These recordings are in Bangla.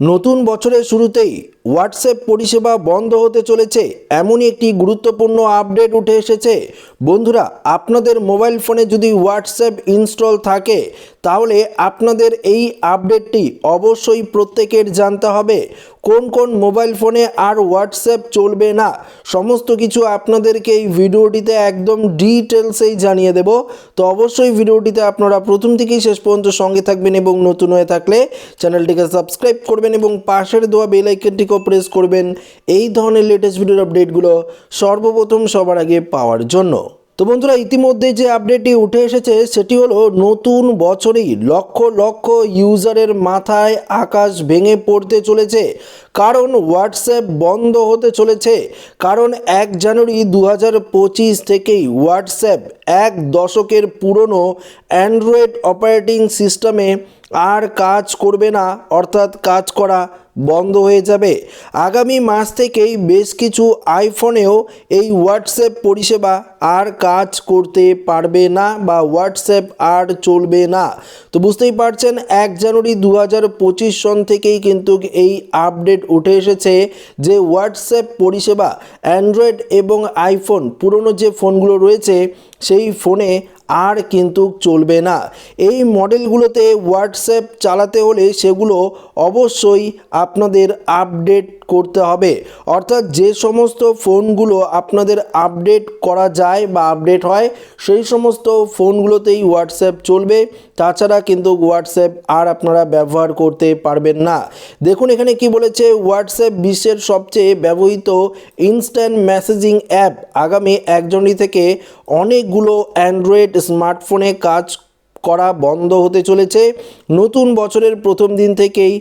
নতুন বছরের শুরুতেই হোয়াটসঅ্যাপ পরিষেবা বন্ধ হতে চলেছে, এমনই একটি গুরুত্বপূর্ণ আপডেট উঠে এসেছে। বন্ধুরা, আপনাদের মোবাইল ফোনে যদি হোয়াটসঅ্যাপ ইনস্টল থাকে তাহলে আপনাদের এই আপডেটটি অবশ্যই প্রত্যেকের জানতে হবে। কোন কোন মোবাইল ফোনে আর হোয়াটসঅ্যাপ চলবে না, সমস্ত কিছু আপনাদেরকে এই ভিডিওটিতে একদম ডিটেলসেই জানিয়ে দেব। তো অবশ্যই ভিডিওটিতে আপনারা প্রথম থেকেই শেষ পর্যন্ত সঙ্গে থাকবেন এবং নতুন হয়ে থাকলে চ্যানেলটিকে সাবস্ক্রাইব করবেন এবং পাশের দেওয়া বেল আইকনটিকেও প্রেস করবেন। এই ধরনের লেটেস্ট ভিডিওর আপডেটগুলো সর্বপ্রথম সবার আগে পাওয়ার জন্য। তো বন্ধুরা, ইতিমধ্যে যে আপডেটটি উঠে এসেছে, সেটি হলো নতুন বছরেই লক্ষ লক্ষ ইউজারের মাথায় আকাশ ভেঙে পড়তে চলেছে। কারণ হোয়াটসঅ্যাপ বন্ধ হতে চলেছে। কারণ এক জানুয়ারি দু হাজার পঁচিশ থেকেই হোয়াটসঅ্যাপ এক দশকের পুরনো অ্যান্ড্রয়েড অপারেটিং সিস্টেমে আর কাজ করবে না, অর্থাৎ কাজ করা বন্ধ হয়ে যাবে। আগামী মাস থেকেই বেশ কিছু আইফোনেও এই হোয়াটসঅ্যাপ পরিষেবা আর কাজ করতে পারবে না বা হোয়াটসঅ্যাপ আর চলবে না। তো বুঝতেই পারছেন, এক জানুয়ারি দু হাজার পঁচিশ সন থেকেই কিন্তু এই আপডেট উঠে এসেছে যে হোয়াটসঅ্যাপ পরিষেবা, অ্যান্ড্রয়েড এবং আইফোন, পুরনো যে ফোনগুলো রয়েছে, সেই ফোনে আর কিন্তু চলবে না। এই মডেলগুলোতে হোয়াটসঅ্যাপ চালাতে হলে সেগুলো অবশ্যই আপনাদের আপডেট করতে হবে। অর্থাৎ যে সমস্ত ফোনগুলো আপনাদের আপডেট করা যায় বা আপডেট হয়, সেই সমস্ত ফোনগুলোতেই হোয়াটসঅ্যাপ চলবে। তাছাড়া কিন্তু হোয়াটসঅ্যাপ আর আপনারা ব্যবহার করতে পারবেন না। দেখুন, এখানে কি বলেছে? হোয়াটসঅ্যাপ বিশ্বের সবচেয়ে ব্যবহৃত ইনস্ট্যান্ট মেসেজিং অ্যাপ আগামী এক থেকে অনেকগুলো অ্যান্ড্রয়েড স্মার্টফোনে কাজ করা বন্ধ হতে চলেছে। নতুন বছরের প্রথম দিন থেকেই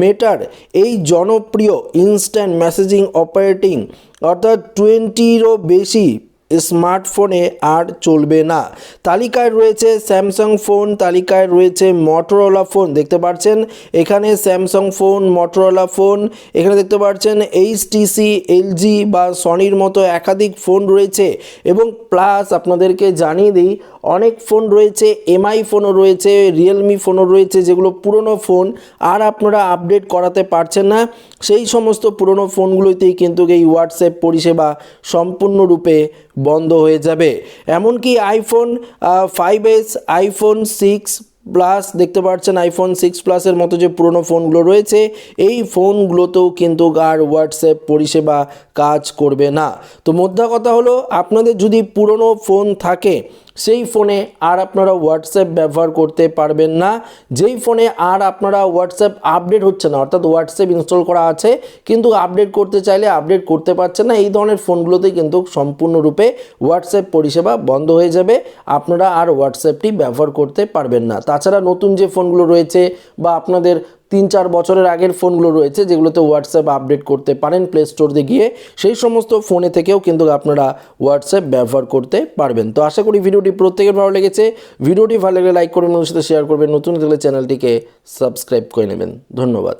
মেটার এই জনপ্রিয় ইনস্ট্যান্ট মেসেজিং অপারেটিং অর্থাৎ টোয়েন্টিরও বেশি স্মার্টফোনে আর চলবে না। তালিকায় রয়েছে স্যামসাং ফোন, তালিকায় রয়েছে মটোরোলা ফোন। দেখতে পাচ্ছেন, এখানে স্যামসাং ফোন মটোরোলা ফোন, এখানে দেখতে পাচ্ছেন এইচটিসি এলজি বা সনির মতো একাধিক ফোন রয়েছে এবং প্লাস আপনাদেরকে জানিয়ে দিই, অনেক ফোন রয়েছে এমআই ফোনও রয়েছে রিয়েলমি ফোনও রয়েছে, যেগুলো পুরনো ফোন আর আপনারা আপডেট করাতে পারছেন না। সেই সমস্ত পুরনো ফোনগুলোতেই কিন্তু এই হোয়াটসঅ্যাপ পরিষেবা সম্পূর্ণরূপে বন্ধ হয়ে যাবে। এমনকি iPhone five S iPhone six plus দেখতে পাচ্ছেন আইফোন সিক্স প্লাসের মতো যে পুরনো ফোনগুলো রয়েছে, এই ফোনগুলোতেও কিন্তু আর হোয়াটসঅ্যাপ পরিষেবা কাজ করবে না। তো মোদ্দা কথা হলো, আপনাদের যদি পুরনো ফোন থাকে সেই ফোনে আর আপনারা হোয়াটসঅ্যাপ ব্যবহার করতে পারবেন না। যেই ফোনে আর আপনারা হোয়াটসঅ্যাপ আপডেট হচ্ছে না, অর্থাৎ হোয়াটসঅ্যাপ ইনস্টল করা আছে, কিন্তু আপডেট করতে চাইলে আপডেট করতে পারছেন না, এই ধরনের ফোনগুলোতে কিন্তু সম্পূর্ণরূপে হোয়াটসঅ্যাপ পরিষেবা বন্ধ হয়ে যাবে। আপনারা আর হোয়াটসঅ্যাপটি ব্যবহার করতে পারবেন না। তাছাড়া নতুন যে ফোনগুলো রয়েছে বা আপনাদের তিন চার বছরের আগের ফোনগুলো রয়েছে, যেগুলোতে হোয়াটসঅ্যাপ আপডেট করতে পারেন প্লে স্টোরে গিয়ে সেই সমস্ত ফোনে থেকেও কিন্তু আপনারা হোয়াটসঅ্যাপ ব্যবহার করতে পারবেন। তো আশা করি ভিডিওটি প্রত্যেকের ভালো লেগেছে। ভিডিওটি ভালো লাগলে লাইক করবেন সাথে শেয়ার করবেন। নতুন চ্যানেলটিকে সাবস্ক্রাইব করে নেবেন। ধন্যবাদ।